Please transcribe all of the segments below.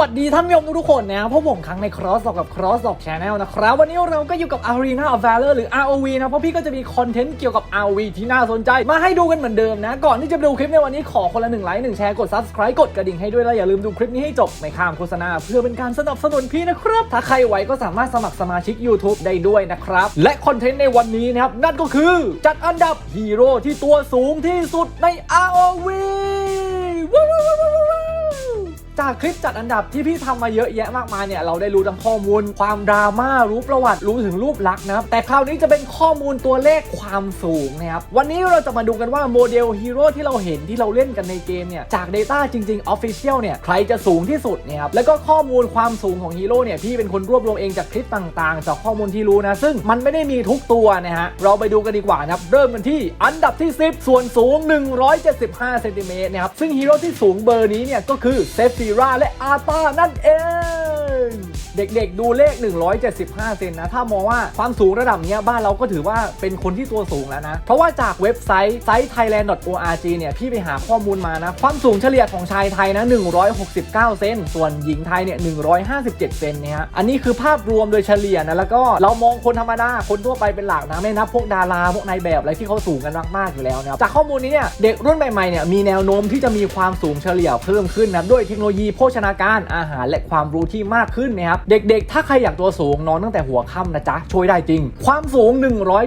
วัสดีท่านผู้ชมทุกคนนะครับพวกผมครั้งใน Cross อกกับ Cross อก Channel นะครับ วันนี้เราก็อยู่กับ Arena of Valor หรือ ROV นะ เพราะพี่ก็จะมีคอนเทนต์เกี่ยวกับ ROV ที่น่าสนใจ มาให้ดูกันเหมือนเดิมนะ ก่อนที่จะดูคลิปในวันนี้ขอคนละหนึ่งไลค์หนึ่งแชร์กด Subscribe กดกระดิ่งให้ด้วยแล้วอย่าลืมดูคลิปนี้ให้จบไม่ข้ามโฆษณา เพื่อเป็นการสนับสนุนพี่นะครับ ถ้าใครไหวก็สามารถสมัครสมาชิก YouTube ได้ด้วยนะครับและคอนเทนต์ในวันนี้นะครับนั่นก็คือจัดอันดับฮีโร่ที่ตัวสูงที่สุดใน ROV ว้าวว้ จากคลิปจัดอันดับที่พี่ทำมาเยอะแยะมากมายเนี่ยเราได้รู้ทั้งข้อมูล ความดราม่ารู้ประวัติรู้ถึงรูปลักษณ์นะครับแต่คราวนี้จะเป็นข้อมูลตัวเลขความสูงนะครับวันนี้เราจะมาดูกันว่าโมเดลฮีโร่ที่เราเห็นที่เราเล่นกันในเกมเนี่ยจาก Data จริงๆ Official เนี่ยใครจะสูงที่สุดเนี่ยครับแล้วก็ข้อมูลความสูงของฮีโร่เนี่ยพี่เป็นคนรวบรวมเองจากคลิปต่างๆ จากข้อมูลที่รู้นะซึ่งมันไม่ได้มีทุกตัวนะฮะเราไปดูกันดีกว่านะครับเริ่มกันที่อันดับที่ 10 ส่วนสูง 175เซนติเมตรนะครับซึ่งฮีโร่ที่สูงเบอร์นี้เนี่ยก็คือเซฟราและอาตานั่นเอง เด็กๆ ดูเลข 175 เซนนะ ถ้ามองว่าความสูงระดับนี้บ้านเราก็ถือว่าเป็นคนที่ตัวสูงแล้วนะ เพราะว่าจากเว็บไซต์ไซต์ thailand.org เนี่ย พี่ไปหาข้อมูลมานะ ความสูงเฉลี่ยของชายไทยนะ 169 เซน ส่วนหญิงไทยเนี่ย 157 เซนเนี่ยอันนี้คือภาพรวมโดยเฉลี่ยนะ แล้วก็เรามองคนธรรมดา คนทั่วไปเป็นหลักนะ ไม่นับพวกดารา พวกนายแบบอะไรที่เขาสูงกันมากๆอยู่แล้วนะครับจากข้อมูลนี้เนี่ย เด็กรุ่นใหม่ๆ เนี่ยมีแนวโน้มที่จะมีความสูงเฉลี่ยเพิ่มขึ้นนะด้วยเทคโนโลยีโภชนาการอาหารและความรู้ที่มากขึ้นนะครับเด็กๆ ถ้าใครอยากตัวสูงนอนตั้งแต่หัวค่ำนะจ๊ะ ช่วยได้จริง ความสูง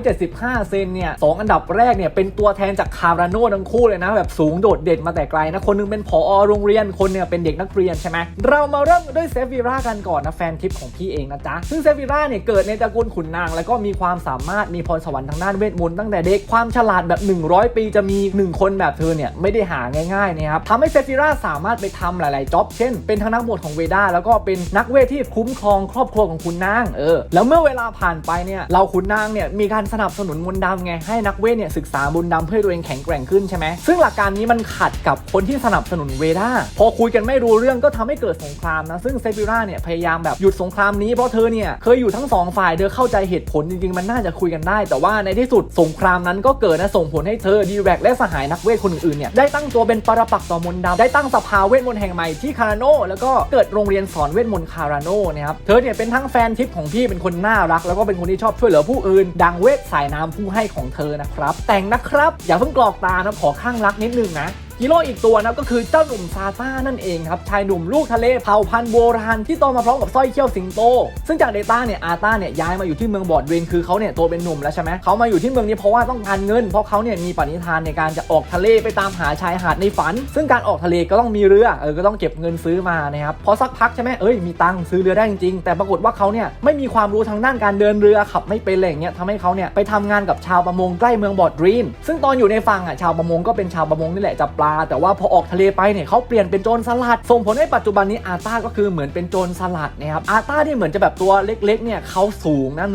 175 เซนเนี่ยสองอันดับแรกเนี่ยเป็นตัวแทนจากคาราโน่ทั้งคู่เลยนะ แบบสูงโดดเด่นมาแต่ไกลนะ คนหนึงเป็นผอโรงเรียนคนเนี่ยเป็นเด็กนักเรียนใช่ไหมเรามาเริ่มด้วยเซฟิรากันก่อนนะแฟนทิปของพี่เองนะจ๊ะ ซึ่งเซฟิราเนี่ยเกิดในตระกูลขุนนาง แล้วก็มีความสามารถมีพรสวรรค์ทางด้านเวทมนต์ตั้งแต่เด็กความฉลาดแบบ 100 ปีจะมี 1 คนแบบเธอเนี่ยไม่ได้หาง่ายๆนะครับทำให้เซฟิราสามารถไปทำหลายๆจ็อบเช่นเป็นทั้งนักบวชของเวดาแล้วก็เป็นนักเวทที่คุ้มครองครอบครัวของขุนนางเออแล้วเมื่อเวลาผ่านไปเนี่ยเราขุนนางเนี่ยมีการสนับสนุนมนต์ดำไงให้นักเวทเนี่ยศึกษามนต์ดำเพื่อตัวเองแข็งแกร่งขึ้นใช่ไหมซึ่งหลักการนี้มันขัดกับคนที่สนับสนุนเวดาพอคุยกันไม่รู้เรื่องก็ทำให้เกิดสงครามนะซึ่งเซฟิราเนี่ยพยายามแบบหยุดสงครามนี้เพราะเธอเนี่ยเคยอยู่ทั้งสองฝ่ายเธอเข้าใจเหตุผลจริงๆมันน่าจะคุยกันได้ แต่ว่าในที่สุดสงครามนั้นก็เกิดนะส่งผลให้เธอดีแรกและสหายนักเวทคนอื่นๆเนี่ยได้ตั้งตัวเป็นปรปักษ์ต่อมนต์ดำได้ตั้งสภาเวทมนต์แห่งใหม่ที่คาราโนแล้วก็เกิดโรงเรียนสอนเวทมนต์คาราโนนะครับเธอเนี่ยเป็นทั้งแฟนทิปของพี่เป็นคนน่ารัก แล้วก็เป็นคนที่ชอบช่วยเหลือผู้อื่น ดังเวทสายน้ำผู้ให้ของเธอนะครับแต่งนะครับอย่าเพิ่งกรอกตานะขอข้างรักนิดนึงนะ ฮีโร่อีกตัวนะก็คือเจ้าหนุ่มซาต้านั่นเองครับชายหนุ่มลูกทะเลเผ่าพันธุ์โบราณที่โตมาพร้อมกับสร้อยเขี้ยวสิงโต ซึ่งจากเดต้าเนี่ยอาต้าเนี่ยย้ายมาอยู่ที่เมืองบอดเวนคือเขาเนี่ยโตเป็นหนุ่มแล้วใช่ไหมเขามาอยู่ที่เมืองนี้เพราะว่าต้องการเงิน เพราะเขาเนี่ยมีปณิธานในการจะออกทะเลไปตามหาชายหาดในฝัน ซึ่งการออกทะเลก็ต้องมีเรือเออก็ต้องเก็บเงินซื้อมานะครับพอสักพักใช่ไหมเอ้ยมีตังค์ซื้อเรือได้จริงๆแต่ปรากฏว่าเขาเนี่ยไม่มีความรู้ทางด้านการเดินเรือขับไม่เป็นอะไรเงี้ยทำให้เขาเนี่ยไปทำงานกับชาวประมงใกล้เมืองบอดดรีมซึ่งตอนอยู่ในฝั่งอะชาวประมงก็เป็นชาวประมงนี่แหละจับปลาแต่ว่าพอออกทะเลไปเนี่ยเขาเปลี่ยนเป็นโจรสลัด ส่งผลให้ปัจจุบันนี้อาต้าก็คือเหมือนเป็นโจรสลัดนะครับอาต้าที่เหมือนจะแบบตัวเล็กๆเนี่ยเขาสูงนะ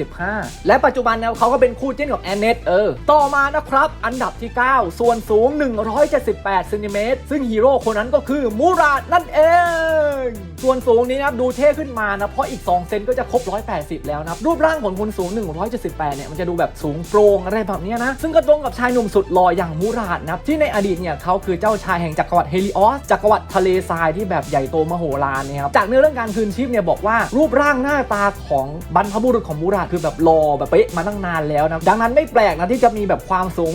175 และปัจจุบันเนี่ยเขาก็เป็นคู่จิ้นกับแอนเนตเออต่อมานะครับอันดับที่ 9 ส่วนสูง 178เซนติเมตรซึ่งฮีโร่คนนั้นก็คือมูราดนั่นเอง ส่วนสูงนี้นะครับดูเท่ขึ้นมานะเพราะอีก 2 เซนก็จะครบ 180 แล้วนะรูปร่างของคนสูง 178เนี่ยมันจะดูแบบสูงโปร่งอะไรแบบเนี้ยนะซึ่งก็ตรงกับชายหนุ่มสุดหล่ออย่างมูราดนะครับที่ในอดีตเนี่ยเขาคือเจ้าชายแห่งจักรวรรดิเฮลิออสจักรวรรดิทะเลทรายที่แบบใหญ่โตมโหฬารเนี่ยครับจากเนื้อเรื่องการคืนชีพเนี่ยบอกว่ารูปร่างหน้าตาของบรรพบุรุษของมูราดคือแบบหล่อแบบเป๊ะมาตั้งนานแล้วนะดังนั้นไม่แปลกนะที่จะมีแบบความสูง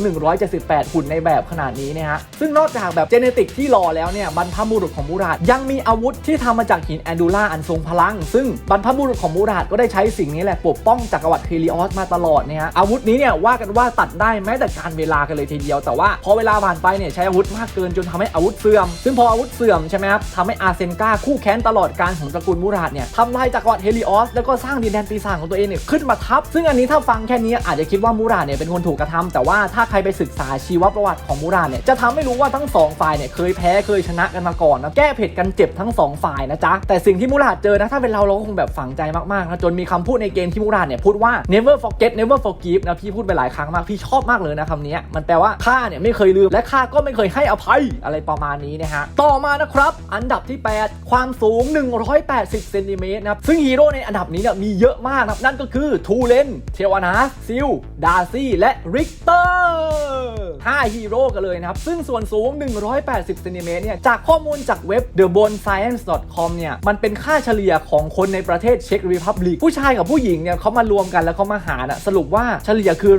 178 หุ่นในแบบขนาดนี้นะฮะซึ่งนอกจากแบบเจเนติกที่หล่อแล้วเนี่ยบรรพบุรุษของมูราดยังมีอาวุธที่ทำมาจากหินแอนดูล่าอันทรงพลัง ซึ่งบรรพบุรุษของมูราดก็ได้ใช้สิ่งนี้แหละปกป้องจักรวรรดิเฮลิออสมาตลอดเนี่ยฮะอาวุธนี้เนี่ยว่ากันว่าตัดได้แม้แต่การเวลากันเลยทีเดียวแต่ว่าพอเวลาผ่านไปเนี่ยใช้อาวุธมากเกินจนทำให้อาวุธเสื่อม ซึ่งพออาวุธเสื่อมใช่ไหมครับทำให้อาเซนกาคู่แค้นตลอดการของตระกูลมูราดเนี่ยทำลายจักรวรรดิเฮลิออสแล้วก็สร้างดินแดนปีศาจของตัวเองเนี่ยขึ้นมาทับ ซึ่งอันนี้ถ้าฟังแค่นี้อาจจะคิดว่ามูราดเนี่ยเป็นคนถูกกระทำแต่ว่าถ้าใครไปศึกษาชีวประวัติของมูราดเนี่ยจะทำให้รู้ว่าทั้งสองฝ่ายเนี่ยเคยแพ้เคยชนะกันมาก่อนนะแก้เผ็ดกันเจ็บทั้งสองฝ่ายนะจ๊ะแต่สิ่งที่มูราดเจอนะถ้าเป็นเราเราก็คงแบบฝังใจมากๆนะจนมีคำพูดในเกมที่มูราดเนี่ยพูดว่า never forget never forgive นะพี่พูดไปหลายครั้งมากพี่ชอบมากเลยนะคำนี้มันแปลว่าข้าเนี่ยไม่เคยลืมและข้าก็ไม่เคยให้อภัยอะไรประมาณนี้นะฮะ ต่อมานะครับ อันดับที่ 8 ความสูง 180เซนติเมตรนะครับ ซึ่งฮีโร่ในอันดับนี้เนี่ยมีเยอะมากนะครับ นั่นก็คือทูเลน เทวานาซิล ดาซี่ และริกเตอร์5ฮีโร่กันเลยนะครับ ซึ่งส่วนสูง 180เซนติเมตรเนี่ย จากข้อมูลจากเว็บ thebonscience.com เนี่ย มันเป็นค่าเฉลี่ยของคนในประเทศเช็กรีพับลิก ผู้ชายกับผู้หญิงเนี่ยเขามารวมกันแล้วเขามาหารอะสรุปว่าเฉลี่ยคือ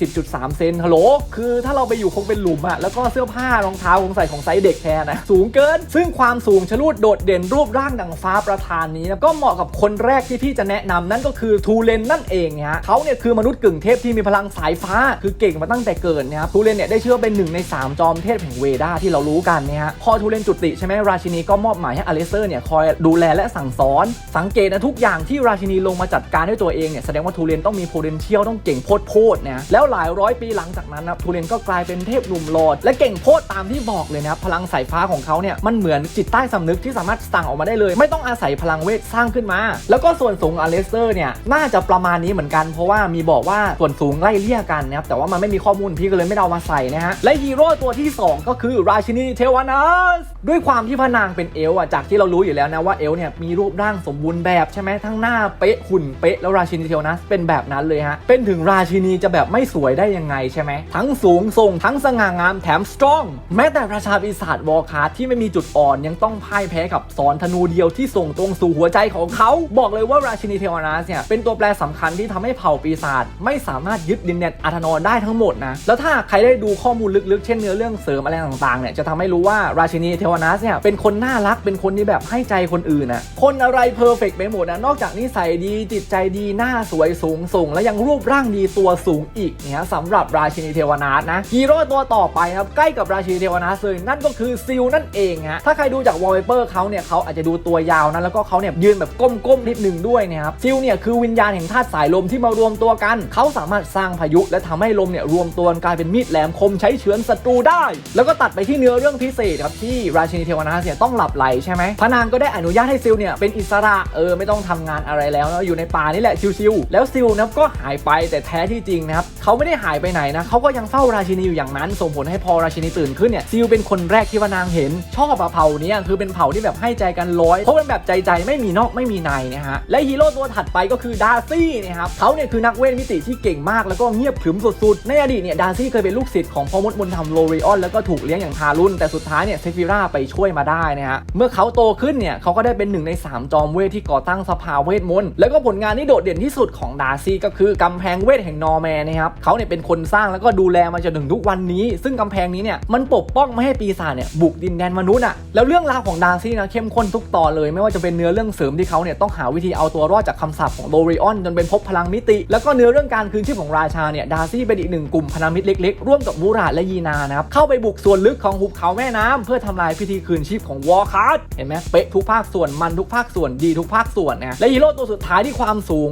180.3 เซนฮัลโหล คือถ้าเราไปอยู่คงเป็นหลุมอะแล้วก็เสื้อผ้ารองเท้าคงใส่ของไซส์เด็กแทนนะสูงเกิน ซึ่งความสูงชะลูดโดดเด่นรูปร่างดังฟ้าประธานนี้นะก็เหมาะกับคนแรกที่พี่จะแนะนำนั่นก็คือทูเลนนั่นเองฮะเขาเนี่ยคือมนุษย์กึ่งเทพที่มีพลังสายฟ้า คือเก่งมาตั้งแต่เกิดนะครับทูเลนเนี่ยได้เชื่อเป็นหนึ่งใน 3 จอมเทพแห่งเวดาที่เรารู้กันเนี่ยฮะพอทูเลนจุติใช่ไหมราชินีก็มอบหมายให้อเลเซอร์เนี่ยคอยดูแลและสั่งสอน สังเกตนะทุกอย่างที่ราชินีลงมาจัดการด้วยตัวเองเนี่ยแสดงว่าทูเลนต้องมี potential ต้องเก่งโพดโพดนะแล้วหลายร้อยปีหลังจากนั้นนะทูเลนก็กลายเป็นเทพหนุ่มหลอดและเก่งโพดตามที่บอกเลยนะครับพลังสายฟ้าของเขาเนี่ยมันเหมือนจิตใต้สำนึกที่สามารถสั่งออกมาได้เลย ไม่ต้องอาศัยพลังเวทสร้างขึ้นมา แล้วก็ส่วนสูงอเลสเตอร์เนี่ยน่าจะประมาณนี้เหมือนกัน เพราะว่ามีบอกว่าส่วนสูงไล่เลี่ยกันนะครับแต่ว่ามันไม่มีข้อมูลพี่ก็เลยไม่เอามาใส่นะฮะและฮีโร่ตัวที่ 2 ก็คือราชินีเทวานัสด้วยความที่พระนางเป็นเอลฟ์อะจากที่เรารู้อยู่แล้วนะว่าเอลเนี่ยมีรูปร่างสมบูรณ์แบบใช่ไหมทั้งหน้าเป๊ะหุ่นเป๊ะแล้วราชินีเทวานัสเป็นแบบนั้นเลยฮะเป็นถึงราชินีจะแบบไม่สวยได้ยังไงใช่ไหมทั้งสูงส่งทั้งสง่างามแถมสตรอง แม้แต่ราชาปีศาจวอคาร์ที่ไม่มีจุดอ่อนยังต้องพ่ายแพ้กับสอนธนูเดียวที่ส่งตรงสู่หัวใจของเขา บอกเลยว่าราชินีเทวานัสเนี่ยเป็นตัวแปรสำคัญที่ทำให้เผ่าปีศาจไม่สามารถยึดดินแดนอาธนอนได้ทั้งหมดนะ แล้วถ้าใครได้ดูข้อมูลลึกๆ เช่นเนื้อเรื่องเสริมอะไรต่างๆเนี่ยจะทำให้รู้ว่าราชินีเทวานัสเนี่ยเป็นคนน่ารักเป็นคนที่แบบให้ใจคนอื่นนะคนอะไรเพอร์เฟกไปหมดนะนอกจากนิสัยดีจิตใจดีหน้าสวยสูงส่งและยังรูปร่างดีตัวสูงอีกเนี่ยสำหรับราชินีเทวานัสนะฮีโร่ตัวต่อไปครับใกล้กับราชีเทวนัสเลยนั่นก็คือซิลนั่นเองฮะถ้าใครดูจากวอลเปเปอร์เขาเนี่ยเขาอาจจะดูตัวยาวนะแล้วก็เขาเนี่ยยืนแบบก้มๆนิดนึงด้วยนะครับซิลเนี่ยคือวิญญาณแห่งธาตุสายลมที่มารวมตัวกัน เขาสามารถสร้างพายุ และทำให้ลมเนี่ยรวมตัวกลายเป็นมีดแหลมคมใช้เฉือนศัตรูได้ แล้วก็ตัดไปที่เนื้อเรื่องพิเศษครับที่ราชินีเทวนัสเนี่ยต้องหลับไหลใช่ไหมพระนางก็ได้อนุญาตให้ซิลเนี่ยเป็นอิสระเออไม่ต้องทำงานอะไรแล้วนะอยู่ในป่านี่แหละชิวๆแล้วซิลนะก็หายไปแต่แท้ที่จริงนะครับเขาไม่ได้หายไปไหนนะเขาก็ยังเฝ้าราชินีอยู่อย่างนั้นส่งผลให้พอราชินีตื่นขึ้นเนี่ยซิลเป็นคนแรกที่พระนางเห็น ชอบอะเผ่านี้คือเป็นเผ่าที่แบบให้ใจกันร้อยเพราะเป็นแบบใจใจไม่มีนอกไม่มีในนะฮะและฮีโร่ตัวถัดไปก็คือดาร์ซี่นะครับเขาเนี่ยคือนักเวทมิติที่เก่งมากแล้วก็เงียบขรึมสุดๆ ในอดีตเนี่ยดาร์ซี่เคยเป็นลูกศิษย์ของพ่อมดมนต์ธรรมโลริออนแล้วก็ถูกเลี้ยงอย่างทารุณแต่สุดท้ายเนี่ยเซฟิราไปช่วยมาได้นะฮะเมื่อเขาโตขึ้นเนี่ยเขาก็ได้เป็นหนึ่งใน 3 จอมเวทที่ก่อตั้งสภาเวทมนต์แล้วก็ผลงานที่โดดเด่นที่สุดของดาร์ซี่ก็คือกำแพงเวทแห่งนอร์แมนนะครับเขาเนี่ยเป็นคนสร้างแล้วก็ดูแลมาจนถึงทุกวันนี้ ซึ่งกำแพงนี้เนี่ยมันปกป้องไม่ให้ปีศาจเนี่ยบุกดินแดนมนุษย์อะแล้วเรื่องราวของดาร์ซี่นะเข้มข้นทุกตอนเลย ไม่ว่าจะเป็นเนื้อเรื่องเสริมที่เขาเนี่ยต้องหาวิธีเอาตัวรอดจากคำสาปของโดริออนจนเป็นภพพลังมิติ แล้วก็เนื้อเรื่องการคืนชีพของราชาเนี่ยดาร์ซี่เป็นอีกหนึ่งกลุ่มพันธมิตรเล็กๆ ร่วมกับมูราและยีนานะครับเข้าไปบุกส่วนลึกของหุบเขาแม่น้ำเพื่อทำลายพิธีคืนชีพของวอร์คาร์ดเห็นไหมเป๊ะทุกภาคส่วนมันทุกภาคส่วนดีทุกภาคส่วนนะและฮีโร่ตัวสุดท้ายที่ความสูง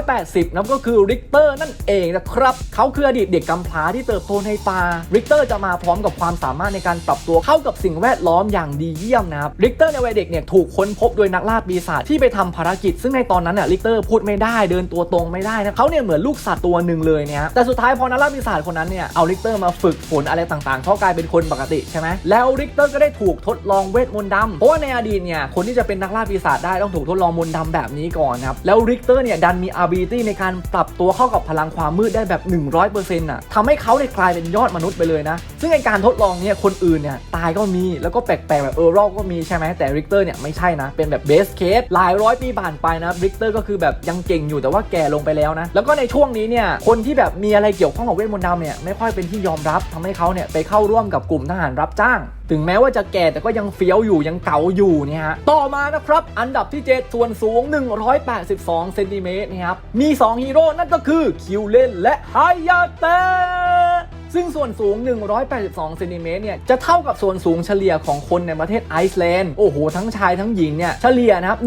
180นั่นก็คือริกเตอร์นั่นเองนะครับเขาคืออดีตเด็กกำพร้าที่เติบโตในป่าริกเตอร์จะมาพร้อมกับความสามารถในการปรับตัวเข้ากับสิ่งแวดล้อมอย่างดีเยี่ยมนะครับริกเตอร์ในวัยเด็กเนี่ยถูกค้นพบโดยนักล่าปีศาจที่ไปทำภารกิจ ซึ่งในตอนนั้นน่ะริกเตอร์พูดไม่ได้เดินตัวตรงไม่ได้นะเขาเนี่ยเหมือนลูกสัตว์ตัวหนึ่งเลยเนี่ยแต่สุดท้ายพอนักล่าปีศาจคนนั้นเนี่ยเอาริกเตอร์มาฝึกฝนอะไรต่างๆเขากลายเป็นคนปกติใช่ไหมแล้วริกเตอร์ก็ได้ถูกทดลองเวทมนต์ดำเพราะว่าในอดีตเนี่ยคนที่จะเป็นนักล่าปีศาจได้ต้องถูกทดลองมนต์ดำแบบนี้ก่อนครับแล้วริกเตอร์เนี่ยดันมี ability ในการปรับตัวเข้ากับพลังความมืดได้แบบ 100%น่ะทำให้เขาเนี่ยกลายเป็นยอดมนุษย์ไปเลยนะซึ่งในการทดลองเนี่ยคนอื่นเนี่ยตายก็มีแล้วก็แปลกๆแบบเออร์รก็มีใช่ไหมแต่ริกเตอร์เนี่ยไม่ใช่นะ เป็นแบบเบสเคสหลายร้อยปีผ่านไปนะริกเตอร์ก็คือแบบยังเก่งอยู่แต่ว่าแก่ลงไปแล้วนะ แล้วก็ในช่วงนี้เนี่ยคนที่แบบมีอะไรเกี่ยวข้องกับเวทมนต์ดำเนี่ยไม่ค่อยเป็นที่ยอมรับทำให้เขาเนี่ยไปเข้าร่วมกับกลุ่มทหารรับจ้างถึงแม้ว่าจะแก่แต่ก็ยังเฟี้ยวอยู่ยังเก๋าอยู่เนี่ยฮะต่อมานะครับ อันดับที่ 7 ส่วนสูง 182เซนติเมตรนะครับมี 2 ฮีโร่นั่นก็คือ คิวเลนและไฮยาเตะ ซึ่งส่วนสูง 182เซนติเมตรเนี่ย จะเท่ากับส่วนสูงเฉลี่ยของคนในประเทศไอซ์แลนด์ โอ้โห ทั้งชายทั้งหญิงเนี่ย เฉลี่ยนะครับ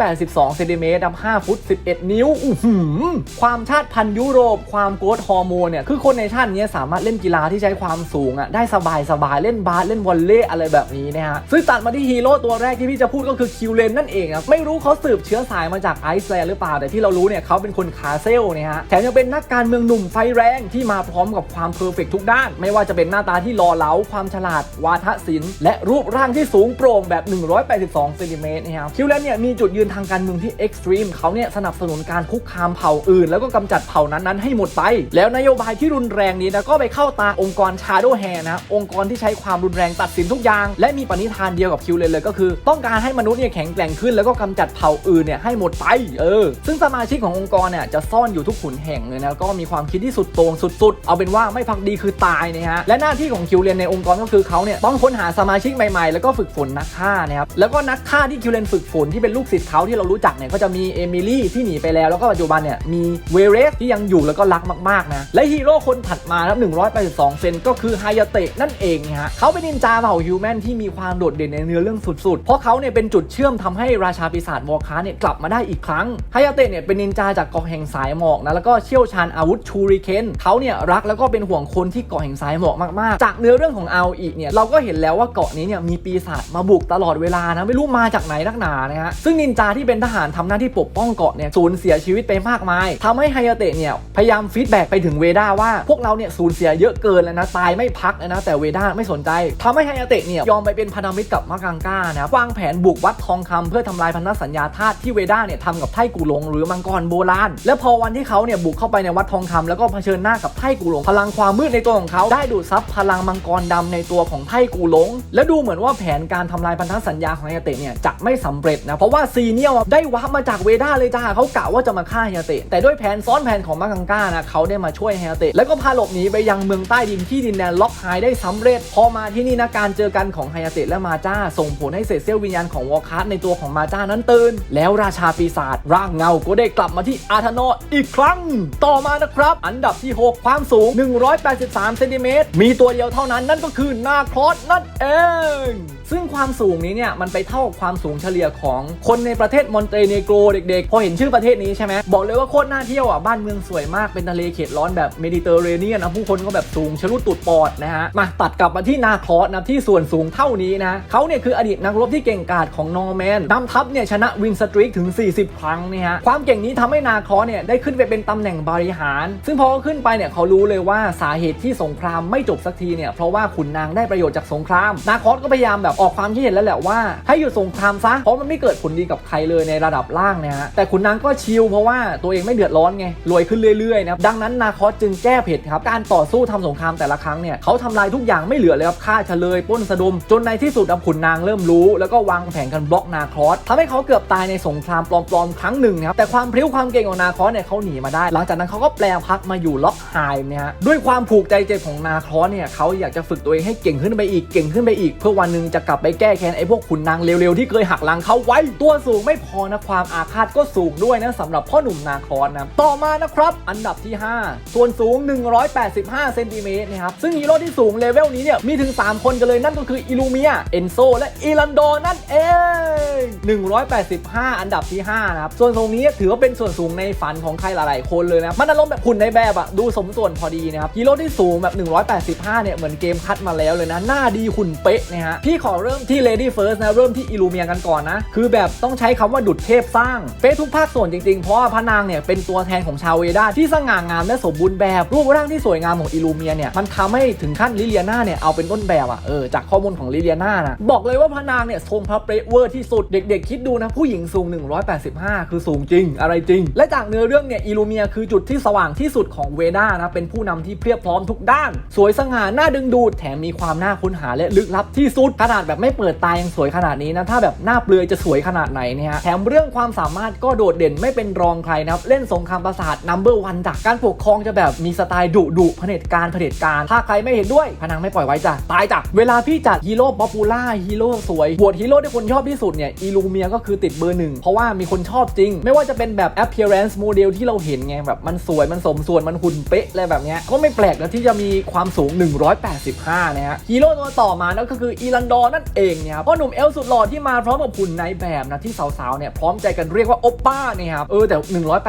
182เซนติเมตร5ฟุต 11 นิ้วอื้อหือความชาติพันธุ์ยุโรป ความโกรทฮอร์โมนเนี่ย คือคนในชาตินี้สามารถเล่นกีฬาที่ใช้ความสูงอะ ได้สบายสบายเล่นบาส เล่นวอลเลย์อะไรแบบนี้นะฮะ ซึ่งตัดมาที่ฮีโร่ตัวแรกที่พี่จะพูดก็คือคิวเลนนั่นเองครับ ไม่รู้เขาสืบเชื้อสายมาจากไอซ์แลนด์หรือเปล่า แต่ที่เรารู้เนี่ยเขาเป็นคนคาเซลนี่ยฮะ แถมยังเป็นนักการเมืองหนุ่มไฟแรงที่มาพร้อมกับความเพอร์เฟฟกทุกด้าน ไม่ว่าจะเป็นหน้าตาที่หล่อเหลาความฉลาด วาทศิลป์และรูปร่างที่สูงโปร่งแบบ 182เซนติเมตรนะครับคิวเลนเนี่ยมีจุดยืนทางการเมืองที่เอ็กซ์ตรีมเขาเนี่ยสนับสนุนการคุกคามเผ่าอื่น แล้วก็กำจัดเผ่านั้นๆให้หมดไป แล้วนโยบายที่รุนแรงนี้นะก็ไปเข้าตาองค์กรชาโดแฮนะองค์กรที่ใช้ความรุนแรงตัดสินทุกอย่าง และมีปณิธานเดียวกับคิวเลนเลยก็คือ ต้องการให้มนุษย์เนี่ยแข็งแกร่งขึ้นแล้วก็กำจัดเผ่าอื่นเนี่ยให้หมดไปเออ ซึ่งสมาชิกขององค์กรเนี่ยจะซ่อนอยู่ทุกขุนแห่งเลยนะก็มีความคิดที่สุดโต่งสุดๆ เอาเป็นว่าไม่พักดีคือตายนะฮะและหน้าที่ของคิวเลนในองค์กรก็คือเขาเนี่ยต้องค้นหาสมาชิกใหม่ๆ แล้วก็ฝึกฝนนักฆ่านะครับแล้วก็นักฆ่าที่คิวเลนฝึกฝนที่เป็นลูกศิษย์เขาที่เรารู้จักเนี่ยก็จะมีเอมิลี่ที่หนีไปแล้วแล้วก็ปัจจุบันเนี่ยมีเวเรสที่ยังอยู่แล้วก็รักมากๆนะและฮีโร่คนถัดมาครับ182 เซนก็คือไฮยาเตะนั่นเองนะฮะเขาเป็นนินจาเผ่าฮิวแมนที่มีความโดดเด่นในเนื้อเรื่องสุดๆ เพราะเขาเนี่ยเป็นจุดเชื่อมทำให้ราชาปีศาจวอคาเนี่ยกลับมาได้อีกครั้งไฮยาเตะเนี่ยเป็นนินจาจากเกาะแห่งสายหมอกนะแล้วก็เชี่ยวชาญอาวุธชูริเคนเขาเนี่ยรักแล้วก็เป็นห่วงคนที่เกาะแห่งสายหมอกมากๆ จากเนื้อเรื่องของเอาอีเนี่ยเราก็เห็นแล้วว่าเกาะนี้เนี่ยมีปีศาจมาบุกตลอดเวลานะไม่รู้มาจากไหนนักหนานะฮะซึ่งนินจาที่เป็นทหารทำหน้าที่ปกป้องเกาะเนี่ยสูญเสียชีวิตไปมากมายทำให้ไฮยาเตะเนี่ยพยายามฟีดแบ็กไปถึงเวด้าว่าพวกเราเนี่ยสูญเสียเยอะเกินแล้วนะตายไม่พักนะแต่เวด้าไม่สนใจทำให้ไฮยาเตะเนี่ยยอมไปเป็นพันธมิตรกับมากังก้านะวางแผนบุกวัดทองคำเพื่อทำลายพันธสัญญาธาตุที่เวด้าเนี่ยทำกับไทกูหลงหรือมังกรโบราณและพอวันที่เขาเนี่ยบุกเข้าไปในวัดทองคำแล้วก็เผชิญหน้ากับไทกูหลงพลังความมืดในตัวของเขาได้ดูดซับพลังมังกรดำในตัวของไทกูหลง และดูเหมือนว่าแผนการทำลายพันธสัญญาของฮยาเตะเนี่ยจะไม่สำเร็จนะเพราะว่าซีเนียลได้วับมาจากเวด้าเลยจ้าเขากะว่าจะมาฆ่าฮยาเตะแต่ด้วยแผนซ้อนแผนของมากังก้านะเขาได้มาช่วยฮยาเตะแล้วก็พาหลบหนีไปยังเมืองใต้ดินที่ดินแดนล็อกไฮได้สำเร็จ พอมาที่นี่นะการเจอกันของฮยาเตะและมาจ้าส่งผลให้เศษเสี้ยววิญญาณของวอคัสในตัวของมาจ้านั้นตื่นแล้วราชาปีศาจร่างเงาก็ได้กลับมาที่อาธานออีกครั้ง ต่อมานะครับ อันดับที่ 6 ความสูง183เซนติเมตรมีตัวเดียวเท่านั้นนั่นก็คือนาคอสนั่นเอง ซึ่งความสูงนี้เนี่ยมันไปเท่ากับความสูงเฉลี่ยของคนในประเทศมอนเตเนโกรเด็กๆ พอเห็นชื่อประเทศนี้ใช่ไหมบอกเลยว่าโคตรน่าเที่ยวอะบ้านเมืองสวยมากเป็นทะเลเขตร้อนแบบเมดิเตอร์เรเนียนนะผู้คนก็แบบสูงชะลุดตุดปอดนะฮะมาตัดกลับมาที่นาคอสนะที่ส่วนสูงเท่านี้นะเขาเนี่ยคืออดีตนักรบที่เก่งกาจของนอร์แมนนำทัพเนี่ยชนะวินสตรีกถึง 40 ครั้งเนี่ยฮะความเก่งนี้ทำให้นาคอสเนี่ยได้ขึ้นไปเป็นตำแหน่งบริหาร ซึ่งพอเขาขึ้นไปเนี่ยเขารู้เลยว่าสาเหตุที่สงครามไม่จบสักทีเนี่ยเพราะว่าขุนนางได้ประโยชน์จากสงคราม นาคอสก็พยายามแบบออกความคิดเห็นแล้วแหละว่าให้หยุดสงครามซะเพราะมันไม่เกิดผลดีกับใครเลยในระดับล่างเนี่ยฮะแต่ขุนนางก็ชิลเพราะว่าตัวเองไม่เดือดร้อนไงรวยขึ้นเรื่อยๆนะครับดังนั้นนาคอสจึงแก้เผ็ดครับการต่อสู้ทำสงครามแต่ละครั้งเนี่ยเขาทำลายทุกอย่างไม่เหลือเลยครับฆ่าเฉลยป้นสะดม จนในที่สุดขุนนางเริ่มรู้ แล้วก็วางแผนกันบล็อกนาคอสทำให้เขาเกือบตายในสงครามปลอมๆครั้งหนึ่งนะครับแต่ความพริ้วความเก่งของนาคอสเนี่ยเขาหนีมาได้ หลังจากนั้นเขาก็แปลพักมาอยู่ล็อกไฮม์เนี่ยฮะด้วยความผูกใจเจ็บของนาครอสเนี่ยเขาอยากจะฝึกตัวเองให้เก่งขึ้นไปอีกเก่งขึ้นไปอีก เพื่อวันหนึ่งจะกลับไปแก้แค้นไอ้พวกขุนนางเร็วๆที่เคยหักหลังเขาไว้ ตัวสูงไม่พอนะความอาฆาตก็สูงด้วยนะสำหรับพ่อหนุ่มนาครอนนะต่อมานะครับอันดับที่ 5 ส่วนสูง 185 เซนติเมตรนะครับซึ่งฮีโร่ที่สูงเลเวลนี้เนี่ยมีถึง 3 คนกันเลยนั่นก็คืออิลูเมียเอนโซและอีลันโดนั่นเอง185 อันดับที่5นะครับส่วนตรงนี้ถือว่าเป็นส่วนสูงในฝันของใครหลายๆคนเลยนะมันอารมณ์แบบหุ่นในแบบอะดูสมส่วนพอดีนะครับฮีโร่ที่สูงแบบ 185 เนี่ย เหมือนเกมคัดมาแล้วเลยนะ หน้าดีหุ่นเป๊ะนะฮะ พี่ขอเริ่มที่ Lady First นะ เริ่มที่อิลูเมียกันก่อนนะ คือแบบต้องใช้คำว่าดุดเทพสร้าง เป๊ะทุกภาคส่วนจริงๆ เพราะว่าพระนางเนี่ย เป็นตัวแทนของชาวเวดาที่สง่างามและสมบูรณ์แบบ รูปร่างที่สวยงามของอิลูเมียเนี่ย มันทำให้ถึงขั้นลิเลียนาเนี่ย เอาเป็นต้นแบบอะเออ จากข้อมูลของลิเลียนานะ บอกเลยว่าพระนางเนี่ยทรงพระเปรตเวอร์ที่สุด เด็ก ๆ คิดดูนะ ผู้หญิงสูง 185 คือสูงจริง อะไรจริง และจากเนื้อเรื่องเนี่ยอิลูเมียคือจุดที่สว่างที่สุดของเวดานะเป็นผู้นำที่เพียบพร้อมทุกด้าน สวยสง่าน่าดึงดูดแถมมีความน่าค้นหาและลึกลับที่สุดขนาดแบบไม่เปิดตายังสวยขนาดนี้นะถ้าแบบหน้าเปลือยจะสวยขนาดไหนเนี่ยแถมเรื่องความสามารถก็โดดเด่นไม่เป็นรองใครนะครับเล่นสงครามประสาทนัมเบอร์วันจากการปกครองจะแบบมีสไตล์ดุดุเผด็จการเผด็จการ ถ้าใครไม่เห็นด้วยพนังไม่ปล่อยไว้จ้ะตายจ้ะเวลาพี่จัดฮีโร่ป๊อปปูล่าฮีโร่สวยบวชฮีโร่ที่คนชอบที่สุดเนี่ยอีลูเมียก็คือติดเบอร์หนึ่งเพราะว่ามีคนชอบจริง ไม่ว่าจะเป็นแบบ appearance model ที่เราเห็นไงแบบมันสวยมันสมส่วนมันหุ่นเป๊ะอะไรแบบเนี้ยก็ไม่แปลกนะที่จะมีความสูง 185 นะฮะฮีโร่ตัวต่อมานั่นก็คืออีลันดอร์นั่นเองเนี่ยครับพ่อหนุ่มเอลสุดหล่อที่มาพร้อมกับหุ่นในแบบนะที่สาวๆเนี่ยพร้อมใจกันเรียกว่าโอปป้าเนี่ยครับเออแต่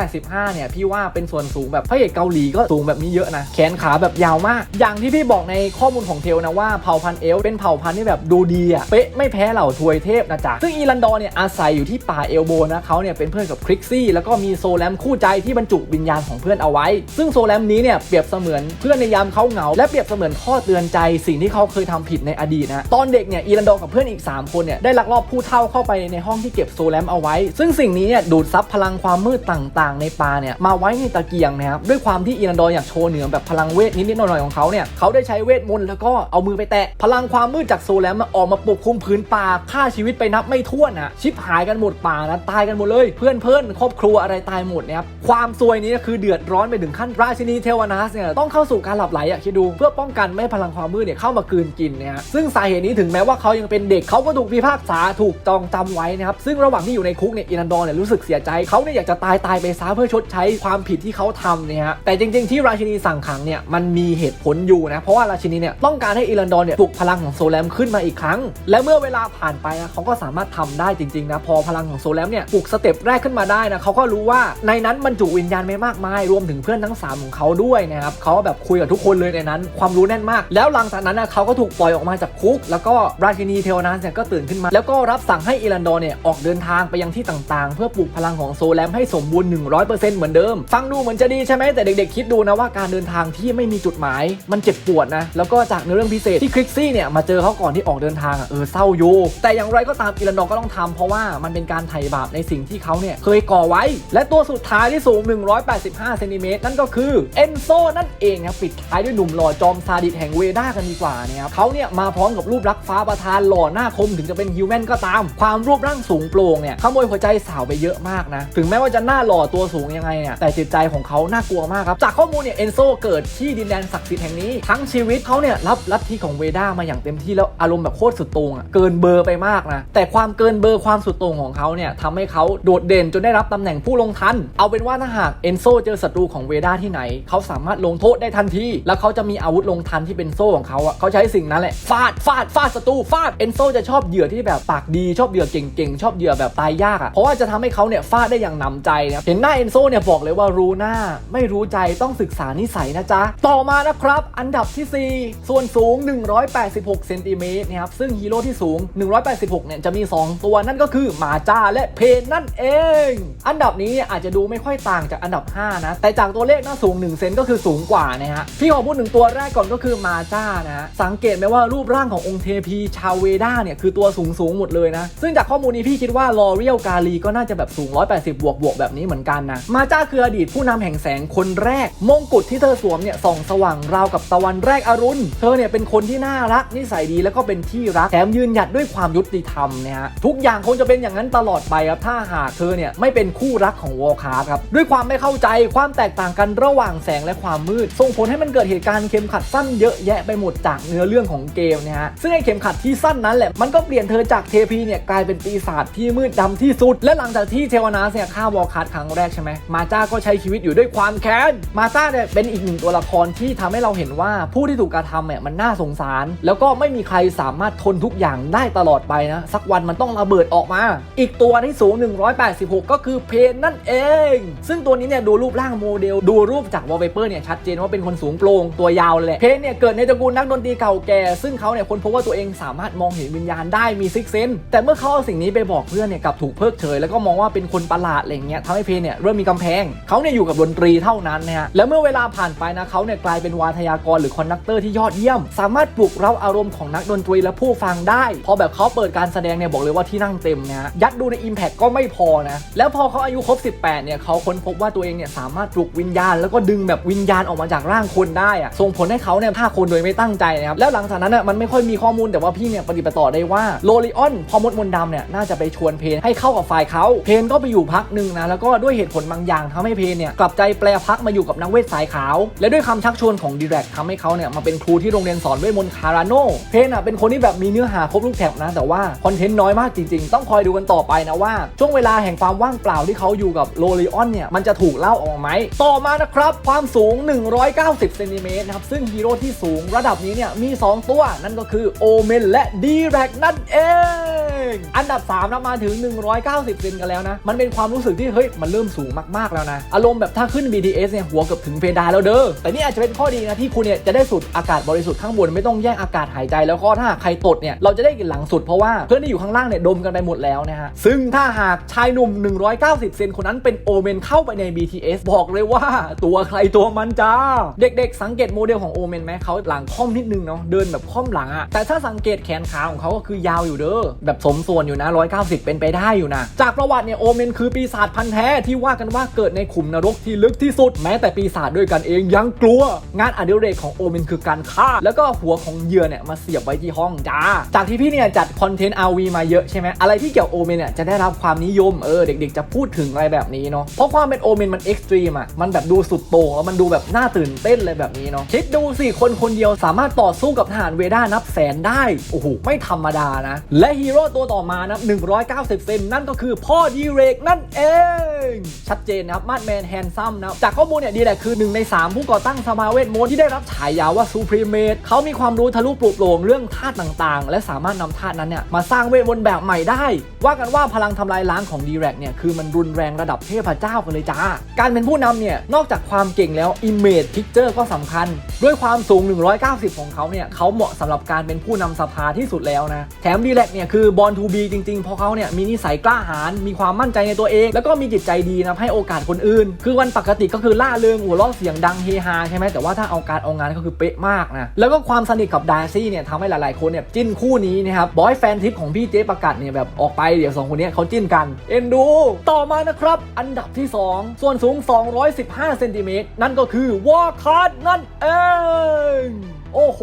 185 เนี่ยพี่ว่าเป็นส่วนสูงแบบพระเอกเกาหลีก็สูงแบบนี้เยอะนะแขนขาแบบยาวมาก อย่างที่พี่บอกในข้อมูลของเทลนะว่าเผ่าพันธุ์เอลเป็นเผ่าพันธุ์ที่แบบดูดีอะเป๊ะไม่แพ้เหล่าทวยเทพนะจ๊ะซึ่งอีรันดอร์เนี่ยอาศัยอยู่ที่ป่าเอลโบนะเขาเนี่ยเป็นเพื่อนกับคริกซี่แล้วก็มีโซแลมคู่ใจที่บรรจุวิญญาณของเพื่อนเอาไว้ ซึ่งโซแลมนี้เนี่ยเปรียบเสมือนเพื่อนในยามเขาเหงา และเปรียบเสมือนข้อเตือนใจ สิ่งที่เขาเคยทำผิดในอดีตนะตอนเด็กเนี่ยอีรันดอกับเพื่อนอีก 3 คนเนี่ยได้ลักลอบผู้เท่าเข้าไปในห้องที่เก็บโซแลมเอาไว้ ซึ่งสิ่งนี้เนี่ยดูดซับพลังความมืดต่างๆ ในป่าเนี่ยมาไว้ในตะเกียงนะครับด้วยความที่อีรันดออยากโชว์เหนือแบบพลังเวทนิดๆหน่อยๆของเขาเนี่ยเขาได้ใช้เวทมนต์แล้วก็เอามือไปแตะพลังความมืดจากโซแลมมาออกมาปกคลุมพื้นป่าฆ่าชีวิตไปนับไม่ถ้วนอะชิบหายกันหมดป่านะตายกันหมดเลย เพื่อนเพื่อนครอบครัวอะไรตายหมดนะครับความซวยนี้คือเดือดร้อนไปถึงขั้นราชินีเทวานัสเนี่ยต้องเข้าสู่การหลับไหลอะคิดดูเพื่อป้องกันไม่ให้พลังความมืดเนี่ยเข้ามากลืนกินนะฮะซึ่งสาเหตุนี้ถึงแม้ว่าเขายังเป็นเด็กเขาก็ถูกพิพากษาถูกจองจำไว้นะครับซึ่งระหว่างที่อยู่ในคุกเนี่ยอิรันดอร์เนี่ยรู้สึกเสียใจเขาเนี่ยอยากจะตายตายไปซะเพื่อชดใช้ความผิดที่เขาทำเนี่ยฮะแต่จริง ๆที่ราชินีสั่งขังเนี่ยมันมีเหตุผลอยู่นะเพราะว่าราชินีเนี่ยต้องการให้อิรันดอร์เนี่ยปลุกพลังของโซแลมขึ้นมาอีกครั้ง และเมื่อเวลาผ่านไปนะเขาก็สามารถทำได้จริงๆนะพอพลังของโซแลมเนี่ยปลุกสเต็ปแรกขึ้นมาได้นะเขาก็รู้ว่าในนั้นบรรจุวิญญาณไม่มากมาย รวมถึงเพื่อนทั้งสามของเขาด้วยนะครับเขาแบบคุยกับทุกคนเลยในนั้น ความรู้แน่นมาก แล้วหลังจากนั้นนะเขาก็ถูกปล่อยออกมาจากคุก แล้วก็ราชินีเทวนัสเนี่ยก็ตื่นขึ้นมา แล้วก็รับสั่งให้อิรันดอร์เนี่ยออกเดินทางไปยังที่ต่างๆ เพื่อปลุกพลังของโซแลมให้สมบูรณ์ 100%เหมือนเดิม ฟังดูเหมือนจะดีใช่ไหมแต่เด็กๆ คิดดูนะว่าการเดินทางที่ไม่มีจุดหมาย มันเจ็บปวดนะแล้วก็จากเนื้อเรื่องพิเศษที่คริกซี่เนี่ยมาเจอเขาก่อนที่ออกเดินทางเออเศร้าอยู่แต่อย่างไรก็ตามอิรันดอร์ก็ต้องทำเพราะว่ามันเป็นการไถ่บาปในสิ่งที่เขาเนี่ยเคยก่อไว้ และตัวสุดท้ายที่สูง 185 เซนติเมตรนั่นก็คือเอนโซนั่นเองครับปิดท้ายด้วยหนุ่มหล่อจอมซาดิสแห่งเวด้ากันดีกว่าเนี่ยครับเขาเนี่ยมาพร้อมกับรูปลักษณ์ฟ้าประทานหล่อหน้าคมถึงจะเป็นฮิวแมนก็ตาม ความรูปร่างสูงโปร่งเนี่ยขโมยหัวใจสาวไปเยอะมากนะ ถึงแม้ว่าจะหน้าหล่อตัวสูงยังไงเนี่ยแต่จิตใจของเขาน่ากลัวมากครับ จากข้อมูลเนี่ยเอนโซเกิดที่ดินแดนศักดิ์สิทธิ์แห่งนี้ ทั้งชีวิตเขาเนี่ยรับลัทธิของเวด้ามาอย่างเต็มที่แล้วอารมณ์แบบโคตรสุดโต่งอะเกินเบอร์ไปมากนะแต่ความเกินเบอร์ความสุดโต่งของเขาเนี่ยทำให้เขาโดดเด่นจนได้รับตำแหน่งผู้ลงทัน เอาเป็นว่าถ้าหากเอนโซเจอศัตรูของเวด้าที่ไหนเขาสามารถลงโทษได้ทันทีแล้วเขาจะมีอาวุธลงทันที่เป็นโซ่ของเขาอะเขาใช้สิ่งนั้นแหละฟาดฟาดฟาดศัตรูฟาดเอนโซจะชอบเหยื่อที่แบบปากดีชอบเหยื่อเก่งๆ ชอบเหยื่อแบบตายยากอะเพราะว่าจะทำให้เขาเนี่ยฟาดได้อย่างหนำใจนะเห็นหน้าเอนโซเนี่ยบอกเลยว่ารู้หน้า ไม่รู้ใจต้องศึกษานิสัยนะจ๊ะต่อมานะครับ อันดับทีสี่4 ส่วนสูง 186เซนติเมตรนะครับซึ่งฮีโร่ที่สูง 186เนี่ยจะมี 2 ตัวนั่นก็คือมาจ้าและเพนนั่นเอง อันดับนี้อาจจะดูไม่ค่อยต่างจากอันดับ 5 นะ แต่จากตัวเลขน่าสูง 1 เซนก็คือสูงกว่านะฮะพี่ขอพูดถึงตัวแรกก่อนก็คือมาจ้านะฮะสังเกตไหมว่ารูปร่างขององค์เทพีชาวเวด้าเนี่ยคือตัวสูงสูงหมดเลยนะ ซึ่งจากข้อมูลนี้พี่คิดว่าลอเรียลกาลีก็น่าจะแบบสูง 180 บวกบวกแบบนี้เหมือนกันนะ มาจ้าคืออดีตผู้นำแห่งแสงคนแรก มงกุฎที่เธอสวมเนี่ยส่องสว่างราวกับตะวันแรกอรุณ เธอเนี่ยเป็นคนที่น่ารักนิสัยดีแล้วก็เป็นที่รักแถมยืนหยัดด้วยความยุติธรรมเนี่ยฮะทุกอย่างคงจะเป็นอย่างนั้นตลอดไปครับถ้าหากเธอเนี่ยไม่เป็นคู่รักของวอลคาร์ครับด้วยความไม่เข้าใจความแตกต่างกันระหว่างแสงและความมืดส่งผลให้มันเกิดเหตุการณ์เข็มขัดสั้นเยอะแยะไปหมดจากเนื้อเรื่องของเกมนี่ยฮะซึ่งไอ้เข็มขัดที่สั้นนั้นแหละมันก็เปลี่ยนเธอจากเทพีเนี่ยกลายเป็นปีศาจที่มืดดำที่สุด และหลังจากที่เทวนาเนี่ยฆ่าวอลคาร์ครั้งแรกใช่ไหมมาจ้าก็ใช้ชีวิตอยู่ด้วยความแค้นมาจ้าเนี่ยเป็นอีกหนึ่งตัวละครที่ทำให้เราเห็นว่าผู้ที่ถูกกระทำเนี่ยมันน่าสงสาร แล้วก็ไม่มีใครสามารถทนทุกอย่างได้ตลอดไปนะสักวันมันต้องระเบิดออกมา อีกตัวที่สูง 186 ก็คือเพนนั่นเอง ซึ่งตัวนี้เนี่ยดูรูปร่างโมเดล ดูรูปจากวอลเปเปอร์เนี่ยชัดเจนว่าเป็นคนสูงโปร่งตัวยาวเลยเพนเนี่ยเกิดในตระกูลนักดนตรีเก่าแก่ ซึ่งเขาเนี่ยค้นพบว่าตัวเองสามารถมองเห็นวิญญาณได้มีซิกเซนแต่เมื่อเขาเอาสิ่งนี้ไปบอกเพื่อนเนี่ยกลับถูกเพิกเฉยแล้วก็มองว่าเป็นคนประหลาดอะไรเงี้ยทำให้เพนเนี่ยเริ่มมีกำแพงเขาเนี่ยอยู่กับดนตรีเท่านั้นนะฮะแล้วเมื่อเวลาผ่านไปนะเขาเนี่ยกลายเป็นวาทยากรหรือคอนดักเตอร์ที่ยอดเยี่ยม สามารถปลุกเร้าอารมณ์ของนักดนตรีและผู้ฟังได้ พอแบบเขาเปิดการแสดงเนี่ยบอกเลยว่าที่นั่งเต็มนะฮะยัดดูใน Impact ก็ไม่พอนะแล้วพอเขาอายุครบ 18เนี่ยเขาค้นพบว่าตัวเองเนี่ยสามารถปลุกวิญญาณ แล้วก็ดึงแบบวิญญาณออกมาจากร่างคนได้อะส่งผลให้เขาเนี่ยฆ่าคนโดยไม่ตั้งใจนะครับแล้วหลังจากนั้นน่ะมันไม่ค่อยมีข้อมูลแต่ว่าพี่เนี่ยปฏิบัติต่อได้ว่าโลลิออนพอมดมนดำเนี่ยน่าจะไปชวนเพนให้เข้ากับฝ่ายเขาเพนก็ไปอยู่พักหนึ่งนะแล้วก็ด้วยเหตุผลบางอย่างทำให้เพนเนี่ยกลับใจแปลพักมาอยู่กับนักเวทสายขาว และด้วยคำชักชวนของดีแรกทำให้เขาเนี่ยมาเป็นครูที่โรงเรียนสอนเวทมนต์คาราโนเพนอะเป็นคนที่แบบมีเนื้อหาครบลูกแถบนะแต่ว่าคอนเทนต์น้อยมากจริง ๆ ต้องคอยดูกันต่อไปนะว่า ช่วงเวลาแห่งความว่างเปล่าที่เขาอยู่กับโลลิออนเนี่ยมันจะถูกเล่าออกไหมต่อมานะครับความสูง 190เซนติเมตรนะครับ ซึ่งฮีโร่ที่สูงระดับนี้เนี่ยมี 2 ตัว นั่นก็คือโอเมนและ d r a g นั่นเอง อันดับ 3นะมาถึง 190เซนกันแล้วนะ มันเป็นความรู้สึกที่ เฮ้ย มันเริ่มสูงมาก ๆ แล้วนะ อารมณ์แบบถ้าขึ้น BTS เนี่ย หัวเกือบถึงเพดานแล้วเด้อ แต่นี่อาจจะเป็นข้อดีนะที่คุณเนี่ยจะได้สูดอากาศบริสุทธิ์ข้างบนไม่ต้องแย่งอากาศหายใจ แล้วก็ถ้าใครตดเนี่ยเราจะได้กินหลังสุดเพราะว่าเพื่อนที่อยู่ข้างล่างเนี่ยดมกันไปหมดแล้วนะฮะซึ่งถ้าหากชายหนุ่ม 190 เซนคนนั้นเป็นโอเมนเข้าไปใน BTS บอกเลยว่าตัวใครตัวมันจ้าเด็กๆ สังเกตโมเดลของโอเมนไหมเขาหลังค่อมนิดนึงเนาะเดินแบบค่อมหลังอะแต่ถ้าสังเกตแขนขาของเขาก็คือยาวอยู่เด้อแบบสมส่วนอยู่นะ 190 เป็นไปได้อยู่นะ จากประวัติเนี่ยโอเมนคือปีศาจพันธุ์แท้ที่ว่ากันว่าเกิดในขุมนรกที่ลึกที่สุดแม้แต่ปีศาจด้วยกันเองยังกลัว งานอดิเรกของโอเมนคือการฆ่า แล้วก็หัวของเหยื่อเนี่ยมาเสียบไว้ที่ห้องจ้าจากที่พี่เนี่ยจัดคอนเทนต์ RV มาเยอะใช่ไหมอะไรที่เกี่ยวโอเมนเนี่ยจะได้รับความนิยมเออเด็ก ๆ จะพูดถึงอะไรแบบนี้เนาะเพราะความเป็นโอเมนมันเอ็กซ์ตรีมอะมันแบบดูสุดโต่งแล้วมันดูแบบน่าตื่นเต้นเลยแบบนี้เนาะคิดดูสิคนคนเดียวสามารถต่อสู้กับทหารเวด้านับแสนได้โอ้โหไม่ธรรมดานะ และฮีโร่ตัวต่อมานะ190 เซนนั่นก็คือพ่อดีเรกนั่นเอง ชัดเจนนะครับมาดแมนแฮนซัมนะจากข้อมูลเนี่ยดีแหละคือหนึ่งใน 3 ผู้ก่อตั้งสมาเวทมนต์ที่ได้รับฉายาว่าซูพรีเมทเขามีความรู้ทะลุปลุกโปร่งเรื่องธาตุต่างๆ และสามารถนำธาตุนั้นเนี่ยมาสร้างเวทมนต์แบบใหม่ได้ ว่ากันว่าพลังทำลายล้างของดีแรกเนี่ยคือมันรุนแรงระดับเทพเจ้ากันเลยจ้า การเป็นผู้นำเนี่ยนอกจากความเก่งแล้ว Image Picture ก็สำคัญ ด้วยความสูง 190 ของเขาเนี่ยเขาเหมาะสำหรับการเป็นผู้นำสภาที่สุดแล้วนะ แถมดีแลกเนี่ยคือบอลทูบีจริงๆ เพราะเขาเนี่ยมีนิสัยกล้าหาญมีความมั่นใจในตัวเอง แล้วก็มีจิตใจดีนะให้โอกาสคนอื่น คือวันปกติก็คือล่าเริงหัวเราะเสียงดังเฮฮาใช่ไหมแต่ว่าถ้าเอาการเอางานก็คือเป๊ะมากนะแล้วก็ความสนิทกับดาร์ซี่เนี่ยทำให้หลายๆคนเนี่ยจิ้นคู่นี้นะครับบอยแฟนทิปของพี่เจ๊ประกาศเนี่ยแบบออกไปเดี๋ยวสองคนนี้เขาจิ้นกันเอ็นดูต่อมานะครับอันดับที่ 2 ส่วนสูง 215เซนติเมตรนั่นก็คือวอร์คาดนั่นเอง โอ้โห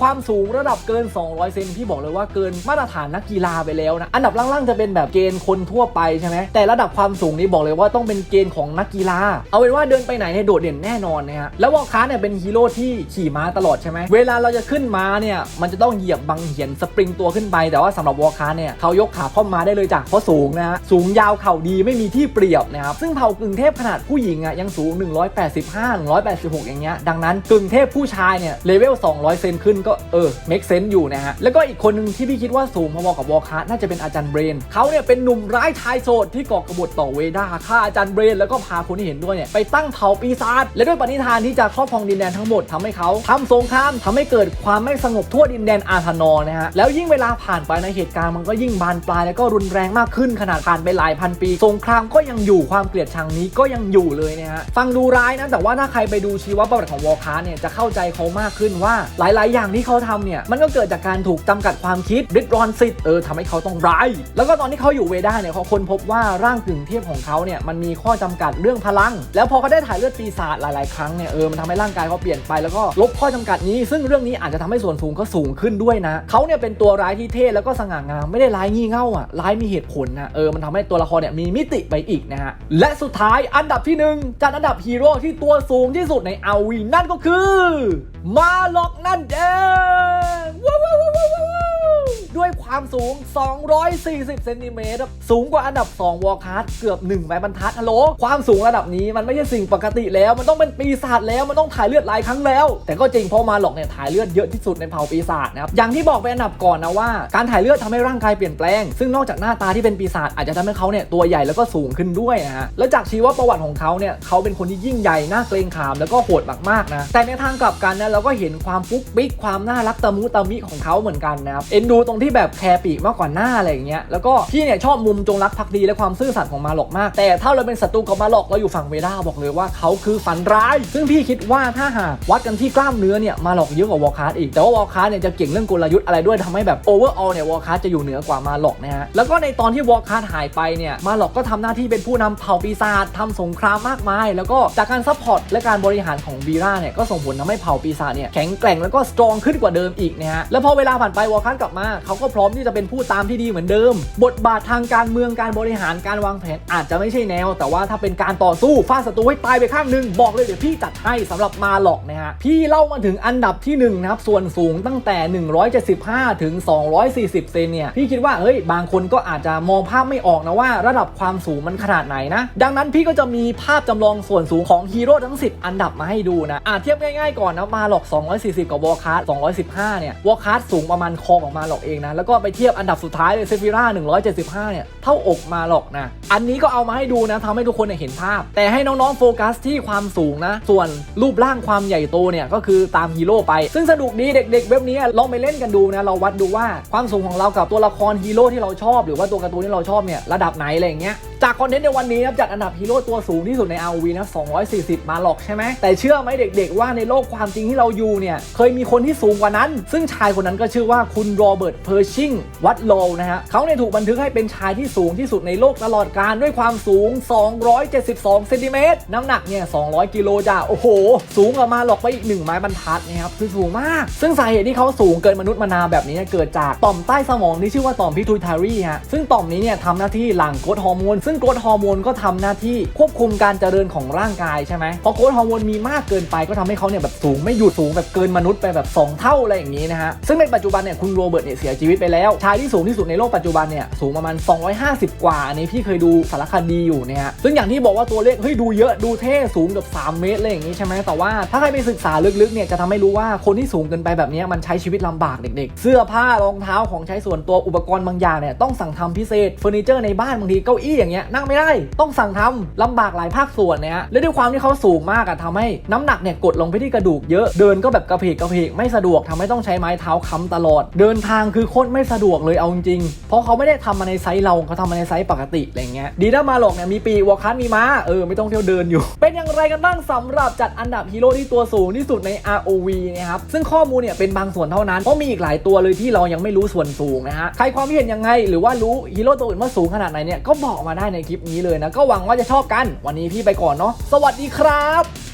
ความสูงระดับเกิน 200 เซนพี่บอกเลยว่าเกินมาตรฐานนักกีฬาไปแล้วนะ อันดับล่างๆจะเป็นแบบเกณฑ์คนทั่วไปใช่ไหมแต่ระดับความสูงนี้บอกเลยว่าต้องเป็นเกณฑ์ของนักกีฬา เอาเป็นว่าเดินไปไหนเนี่ยโดดเด่นแน่นอนนะฮะ แล้ววอลคาร์เนี่ยเป็นฮีโร่ที่ขี่ม้าตลอดใช่ไหมเวลาเราจะขึ้นม้าเนี่ยมันจะต้องเหยียบบังเหียนสปริงตัวขึ้นไป แต่ว่าสำหรับวอลคาร์เนี่ยเขายกขาข้อมมาได้เลยจ้ะเพราะสูงนะฮะ สูงยาวเข่าดีไม่มีที่เปรียบนะครับ ซึ่งเผ่ากึ่งเทพขนาดผู้หญิงอะยังสูง 185 186 อย่างเงี้ย ดังนั้นกึ่งเทพผู้ชายเนี่ยเลเวล200 เซนขึ้นก็เออ make sense อยู่นะฮะ แล้วก็อีกคนหนึ่งที่พี่คิดว่าสูงพอๆกับวอลคาร์น่าจะเป็นอาจารย์เบรนเขาเนี่ยเป็นหนุ่มร้ายชายโสดที่ก่อกบฏต่อเวด้าฆ่าอาจารย์เบรน แล้วก็พาคนที่เห็นด้วยเนี่ยไปตั้งเผ่าปีศาจและด้วยปณิธานที่จะครอบครองดินแดนทั้งหมดทำให้เขาทำสงครามทำให้เกิดความไม่สงบทั่วดินแดนอาธานอ์นะฮะแล้วยิ่งเวลาผ่านไปในเหตุการณ์มันก็ยิ่งบานปลายแล้วก็รุนแรงมากขึ้นขนาดผ่านไปหลายพันปี สงครามก็ยังอยู่ความเกลียดชังนี้ก็ยังอยู่เลยนะฮะฟังดูร้ายนะแต่ว่าถ้าใครไปดูชีวประวัติของวอลคาร์เนี่ยจะเข้าใจเขามากขึ้นว่าหลาย ๆ อย่างที่เขาทำเนี่ยมันก็เกิดจากการถูกจำกัดความคิดริดรอนสิทธิ์เออทำให้เขาต้องร้าย แล้วก็ตอนที่เขาอยู่เวด้าเนี่ยเขาค้นพบว่าร่างกึ่งเทพของเขาเนี่ยมันมีข้อจำกัดเรื่องพลัง แล้วพอเขาได้ถ่ายเลือดปีศาจหลาย ๆ ครั้งเนี่ยเออมันทำให้ร่างกายเขาเปลี่ยนไปแล้วก็ลบข้อจำกัดนี้ ซึ่งเรื่องนี้อาจจะทำให้ส่วนสูงเขาสูงขึ้นด้วยนะเขาเนี่ยเป็นตัวร้ายที่เท่แล้วก็สง่างามไม่ได้ร้ายงี่เง่าอะร้ายมีเหตุผลนะเออมันทำให้ตัวละครเนี่ยมีมิติไปอีกนะฮะและสุดท้ายอันดับที่หนึ่งจัดอันดับฮีโร่ที่ตัวสูงที่สุดในอาวีนั่นก็คือมาล็อกนั่นเองว้าว ด้วยความสูง 240 เซนติเมตรสูงกว่าอันดับ 2 วอลคัสเกือบ1ใบบรรทัดฮัลโหลความสูงระดับนี้มันไม่ใช่สิ่งปกติแล้ว มันต้องเป็นปีศาจแล้วมันต้องถ่ายเลือดหลายครั้งแล้ว แต่ก็จริงเพราะมาหลอกเนี่ยถ่ายเลือดเยอะที่สุดในเผ่าปีศาจนะครับอย่างที่บอกไปอันดับก่อนนะว่าการถ่ายเลือดทำให้ร่างกายเปลี่ยนแปลง ซึ่งนอกจากหน้าตาที่เป็นปีศาจอาจจะทำให้เขาเนี่ยตัวใหญ่แล้วก็สูงขึ้นด้วยนะฮะแล้วจากชีวประวัติของเขาเนี่ยเขาเป็นคนที่ยิ่งใหญ่น่าเกรงขามแล้วก็โหดมากๆนะแต่ในทางกลับกันนะเราก็เห็นความปุ๊กปิ๊กความน่ารักตะมุตะมิของเขาเหมือนกันนะครับเอ็นดูตรงที่แบบแคร์ปีกมากกว่าหน้าอะไรอย่างเงี้ยแล้วก็พี่เนี่ยชอบมุมจงรักภักดีและความซื่อสัตย์ของมาหลอกมาก แต่ถ้าเราเป็นศัตรูกับมาหลอกเราอยู่ฝั่งเวด้าบอกเลยว่าเขาคือฝันร้าย ซึ่งพี่คิดว่าถ้าหากวัดกันที่กล้ามเนื้อเนี่ยมาหลอกเยอะกว่าวอลคาร์อีกแต่ว่าวอลคาร์เนี่ยจะเก่งเรื่องกลยุทธ์อะไรด้วยทำให้แบบโอเวอร์ออลเนี่ยวอลคาร์จะอยู่เหนือกว่ามาหลอกนะฮะแล้วก็ในตอนที่วอลคาร์หายไปเนี่ยมาหลอกก็ทำหน้าที่เป็นผู้นำเผ่าปีศาจทำสงครามมากมาย แล้วก็จากการซัพพอร์ตและการบริหารของบีราเนี่ยก็ส่งผลทำให้เผ่าปีศาจเนี่ยแข็งแกร่งแล้วก็สตรองขึ้นกว่าเดิมอีกนะฮะแล้วพอเวลาผ่านไปวอลคาร์กลับมาเขาก็พร้อมที่จะเป็นผู้ตามที่ดีเหมือนเดิม บทบาททางการเมืองการบริหารการวางแผนอาจจะไม่ใช่แนว แต่ว่าถ้าเป็นการต่อสู้ฟาดศัตรูให้ตายไปข้างหนึ่งบอกเลยเดี๋ยวพี่จัดให้สำหรับมาหลอกนะฮะพี่เล่ามาถึงอันดับที่หนึ่งนะครับส่วนสูงตั้งแต่ 175 ถึง 240 เซนเนี่ยพี่คิดว่าเฮ้ยบางคนก็อาจจะมองภาพไม่ออกนะว่า ระดับความสูงมันขนาดไหนนะดังนั้นพี่ก็จะมีภาพจำลองส่วนสูงของฮีโร่ทั้ง 10 อันดับมาให้ดูนะอาเทียบง่ายๆก่อนนะมาหลอก 240 กับวอลคัส215 เนี่ยวอลคัสสูงประมาณคอของมาหลอกเองนะ แล้วก็ไปเทียบอันดับสุดท้ายเลยเซฟิร่า175 เนี่ย เท่าอกมาหรอกนะ อันนี้ก็เอามาให้ดูนะทำให้ทุกคนเห็นภาพ แต่ให้น้องๆโฟกัสที่ความสูงนะ ส่วนรูปร่างความใหญ่โตเนี่ยก็คือตามฮีโร่ไป ซึ่งสนุกดีเด็กๆ เว็บนี้ลองไปเล่นกันดูนะ เราวัดดูว่าความสูงของเรากับตัวละครฮีโร่ที่เราชอบ หรือว่าตัวการ์ตูนที่เราชอบเนี่ยระดับไหนอะไรอย่างเงี้ย จากคอนเทนต์ในวันนี้นะครับจัดอันดับฮีโร่ตัวสูงที่สุดใน RV นะ 240 มาหลอกใช่ไหม แต่เชื่อไหมเด็กๆว่าในโลกความจริงที่เราอยู่เนี่ย เคยมีคนที่สูงกว่านั้น ซึ่งชายคนนั้นก็ชื่อว่าคุณโรเบิร์ตเพอร์ชิงวัดโลนะฮะเขาเนี่ยถูกบันทึกให้เป็นชายที่สูงที่สุดในโลกตลอดการด้วยความสูง 272 เซนติเมตร น้ำหนักเนี่ย 200 กิโลจ้าโอ้โห สูงกว่ามาหลอกไปอีกหนึ่งไม้บรรทัดนะครับคือสูงมาก ซึ่งสาเหตุที่เขาสูงเกินมนุษย์มนาแบบนี้เกิดจากต่อมใต้สมองที่ชื่อว่าต่อมพิทูทารีฮะซึ่งต่อมนี้เนี่ยทำหน้าที่หลั่งกรทฮอร์โมนซึ่งโกรทฮอร์โมนก็ทำหน้าที่ควบคุมการเจริญของร่างกายใช่ไหมพอโกรทฮอร์โมนมีมากเกินไปก็ทำให้เขาเนี่ยแบบสูงไม่หยุดสูงแบบเกินมนุษย์ไปแบบ 2 เท่าอะไรอย่างนี้นะฮะ ซึ่งในปัจจุบันเนี่ยคุณโรเบิร์ตเนี่ยเสียชีวิตไปแล้ว ชายที่สูงที่สุดในโลกปัจจุบันเนี่ยสูงประมาณ 250 กว่า อันนี้พี่เคยดูสารคดีอยู่เนี่ยซึ่งอย่างที่บอกว่าตัวเลขเฮ้ยดูเยอะดูเท่สูงเกือบ3 เมตรเลยอย่างนี้ใช่ไหมแต่ว่าถ้าใครไปศึกษาลึกๆเนี่ยจะทำให้รู้ว่าคนที่สูงเกินไปแบบนี้มันใช้ชีวิตลำบากเด็กๆ เสื้อผ้ารองเท้าของใช้ส่วนตัวอุปกรณ์บางอย่างเนี่ยต้องสั่งทำพิเศษเฟอร์นิเจอร์ในบ้านบางทีเก้าอี้อย่างเงี้ยนั่งไม่ได้ต้องสั่งทำลำบากหลายภาคส่วนเนี่ยฮะและด้วยความที่เขาสูงมากอะทำให้น้ำหนักเนี่ยกดลงไปที่กระดูกเยอะเดินก็แบบกระเพกกระเพกไม่สะดวกทำให้ต้องใช้ไม้เท้าค้ำตลอด เดินทางคือโคตรไม่สะดวกเลยเอาจริงเพราะเขาไม่ได้ทำมาในไซส์เราเขาทำมาในไซส์ปกติอะไรเงี้ยดีนะมาหลอกเนี่ยมีปีวอคัสมีม้าเออไม่ต้องเที่ยวเดินอยู่ เป็นอย่างไรกันบ้างสำหรับจัดอันดับฮีโร่ที่ตัวสูงที่สุดใน ROV นะครับซึ่งข้อมูลเนี่ยเป็นบางส่วนเท่านั้นเพราะมีอีกหลายตัวเลยที่เรายังไม่รู้ส่วนสูงนะฮะใครความเห็นยังไง หรือว่ารู้ฮีโร่ตัวอื่นว่าสูงขนาดไหนเนี่ยก็บอกมาได้ในคลิปนี้เลยนะ ก็หวังว่าจะชอบกัน วันนี้พี่ไปก่อนเนาะ สวัสดีครับ